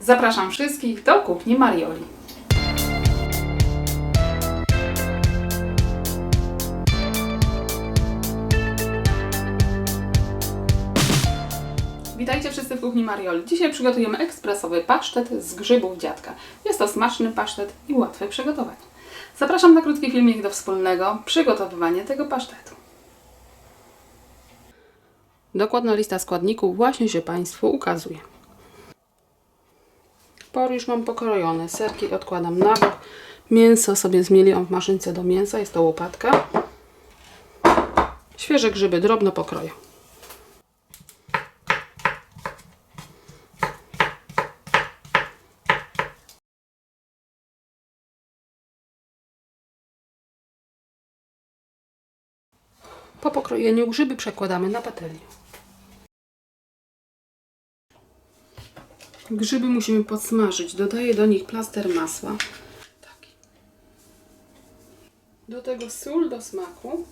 Zapraszam wszystkich do kuchni Marioli. Witajcie wszyscy w kuchni Marioli. Dzisiaj przygotujemy ekspresowy pasztet z grzybów dziadka. Jest to smaczny pasztet i łatwy w przygotowaniu. Zapraszam na krótki filmik do wspólnego przygotowywania tego pasztetu. Dokładna lista składników właśnie się Państwu ukazuje. Por już mam pokrojone. Serki odkładam na bok. Mięso sobie zmieliłam w maszynce do mięsa. Jest to łopatka. Świeże grzyby drobno pokroję. Po pokrojeniu grzyby przekładamy na patelnię. Grzyby musimy podsmażyć. Dodaję do nich plaster masła. Taki. Do tego sól do smaku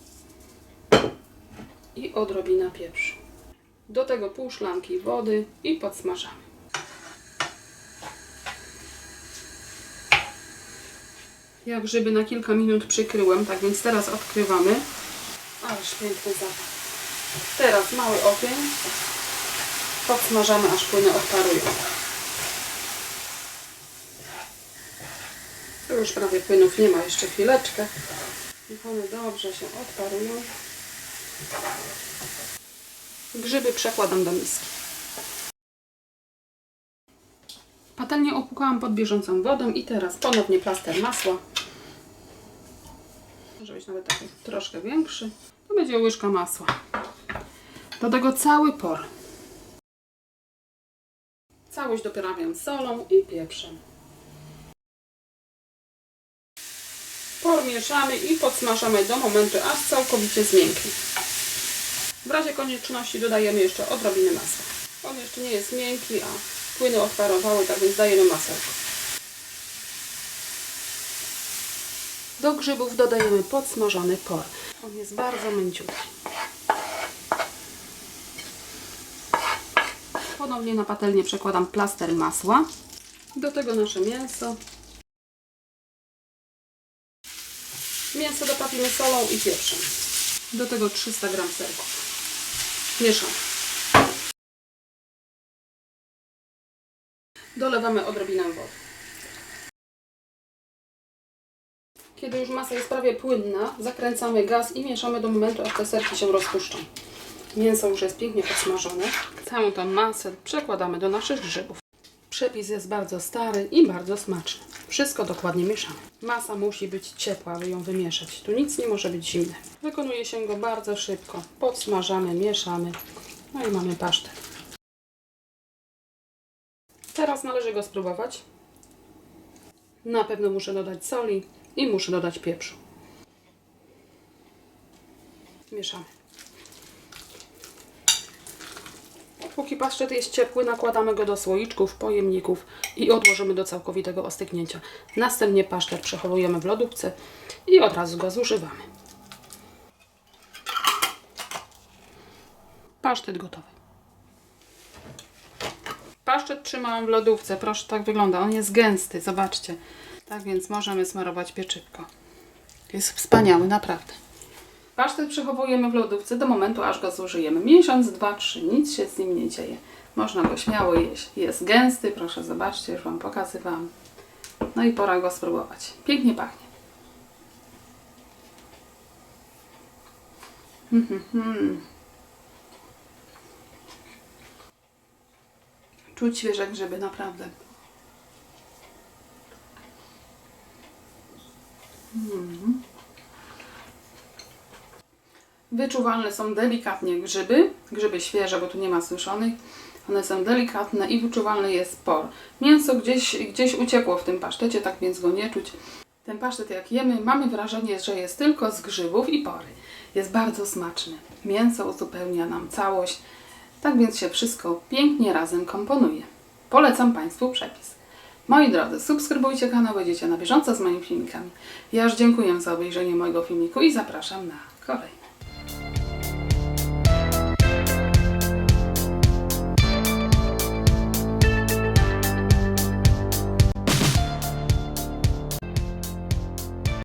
i odrobina pieprzu. Do tego pół szklanki wody i podsmażamy. Ja grzyby na kilka minut przykryłem, tak więc teraz odkrywamy. Ależ piękny zapach. Teraz mały ogień. Podsmażamy, aż płyny odparują. Już prawie płynów nie ma, jeszcze chwileczkę. Niech one dobrze się odparują. Grzyby przekładam do miski. Patelnię opłukałam pod bieżącą wodą i teraz ponownie plaster masła. Może być nawet taki troszkę większy. To będzie łyżka masła. Do tego cały por. Całość doprawiam solą i pieprzem. Por mieszamy i podsmażamy do momentu, aż całkowicie zmięknie. W razie konieczności dodajemy jeszcze odrobinę masła. On jeszcze nie jest miękki, a płyny odparowały, tak więc dajemy masełko. Do grzybów dodajemy podsmażony por. On jest bardzo mięciutki. Ponownie na patelnię przekładam plaster masła. Do tego nasze mięso. Mięso doprawimy solą i pieprzem. Do tego 300 g serków. Mieszam. Dolewamy odrobinę wody. Kiedy już masa jest prawie płynna, zakręcamy gaz i mieszamy do momentu, aż te serki się rozpuszczą. Mięso już jest pięknie podsmażone. Całą tą masę przekładamy do naszych grzybów. Przepis jest bardzo stary i bardzo smaczny. Wszystko dokładnie mieszamy. Masa musi być ciepła, aby ją wymieszać. Tu nic nie może być zimne. Wykonuje się go bardzo szybko. Podsmażamy, mieszamy. No i mamy pasztet. Teraz należy go spróbować. Na pewno muszę dodać soli i muszę dodać pieprzu. Mieszamy. Póki pasztet jest ciepły, nakładamy go do słoiczków, pojemników i odłożymy do całkowitego ostygnięcia. Następnie pasztet przechowujemy w lodówce i od razu go zużywamy. Pasztet gotowy. Pasztet trzymałam w lodówce. Proszę, tak wygląda. On jest gęsty, zobaczcie. Tak więc możemy smarować pieczywko. Jest wspaniały, naprawdę. Pasztet przechowujemy w lodówce do momentu, aż go zużyjemy. Miesiąc, dwa, trzy, nic się z nim nie dzieje. Można go śmiało jeść. Jest gęsty, proszę zobaczcie, już Wam pokazywałam. No i pora go spróbować. Pięknie pachnie. Hmm, hmm, hmm. Czuć świeże grzyby, naprawdę. Mm. Wyczuwalne są delikatnie grzyby, grzyby świeże, bo tu nie ma suszonych. One są delikatne i wyczuwalny jest por. Mięso gdzieś, gdzieś uciekło w tym pasztecie, tak więc go nie czuć. Ten pasztet jak jemy, mamy wrażenie, że jest tylko z grzybów i pory. Jest bardzo smaczny. Mięso uzupełnia nam całość, tak więc się wszystko pięknie razem komponuje. Polecam Państwu przepis. Moi drodzy, subskrybujcie kanał, będziecie na bieżąco z moimi filmikami. Ja już dziękuję za obejrzenie mojego filmiku i zapraszam na kolejny.